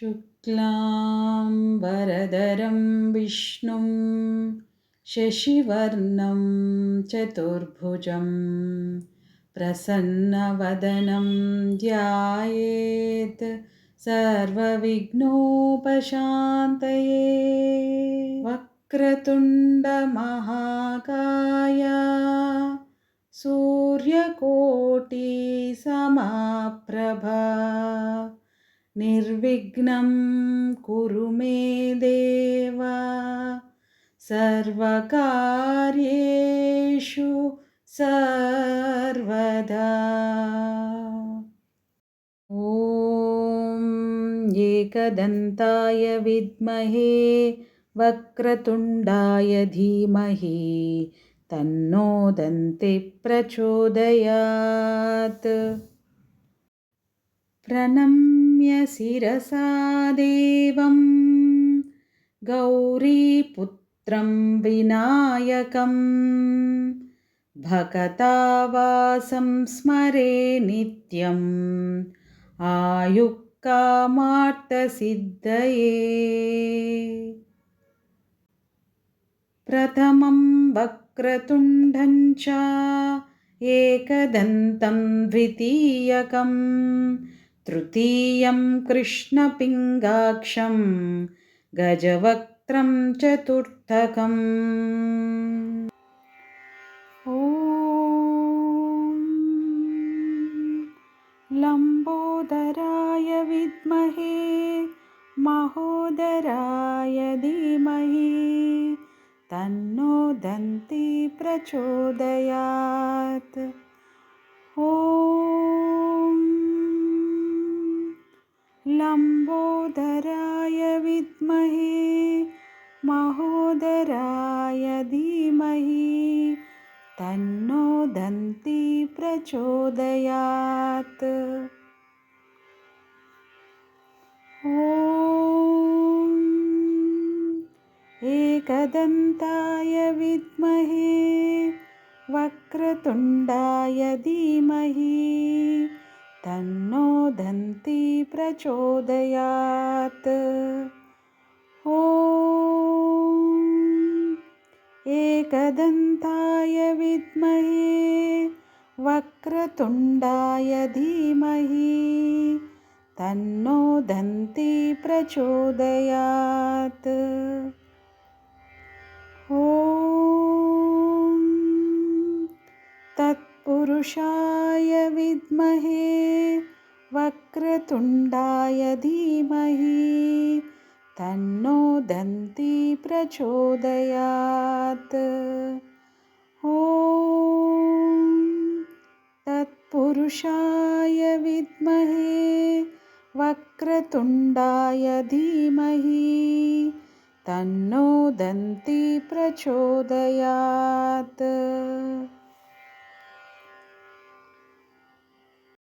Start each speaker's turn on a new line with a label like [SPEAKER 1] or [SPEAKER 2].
[SPEAKER 1] शुक्लाम्बरधरं विष्णुं शशिवर्णं चतुर्भुजं प्रसन्नवदनं ध्यायेत् सर्वविघ्नोपशान्तये। वक्रतुण्डमहाकाय सूर्यकोटिसमाप्रभा निर्विघ्नं कुरु मे देव। सर्वकार्येषु सर्वदा। ॐ एकदन्ताय विद्महे वक्रतुण्डाय धीमहि तन्नो दन्ति प्रचोदयात् प्रणम्य शिरसा देवं गौरीपुत्रं विनायकं भकतावासं स्मरे नित्यम्। आयुक्कामार्तसिद्धये। प्रथमं वक्रतुण्डं च एकदन्तं द्वितीयकम् तृतीयं कृष्णपिङ्गाक्षं गजवक्त्रं चतुर्थकम्। लम्बोदराय विद्महे महोदराय धीमहि तन्नो दन्ति प्रचोदयात्। ॐ लम्बोदराय विद्महे महोदराय धीमहि तन्नो दन्ति प्रचोदयात्। ॐ एकदन्ताय विद्महे वक्रतुण्डाय धीमहि तन्नो दन्ति प्रचोदयात्। एकदन्ताय विद्महे वक्रतुण्डाय धीमहि तन्नो दन्ति प्रचोदयात् पुरुषाय विद्महे वक्रतुण्डाय धीमहि तन्नो दन्ति प्रचोदयात्। ॐ तत्पुरुषाय विद्महे वक्रतुण्डाय धीमहि तन्नो दन्ति प्रचोदयात्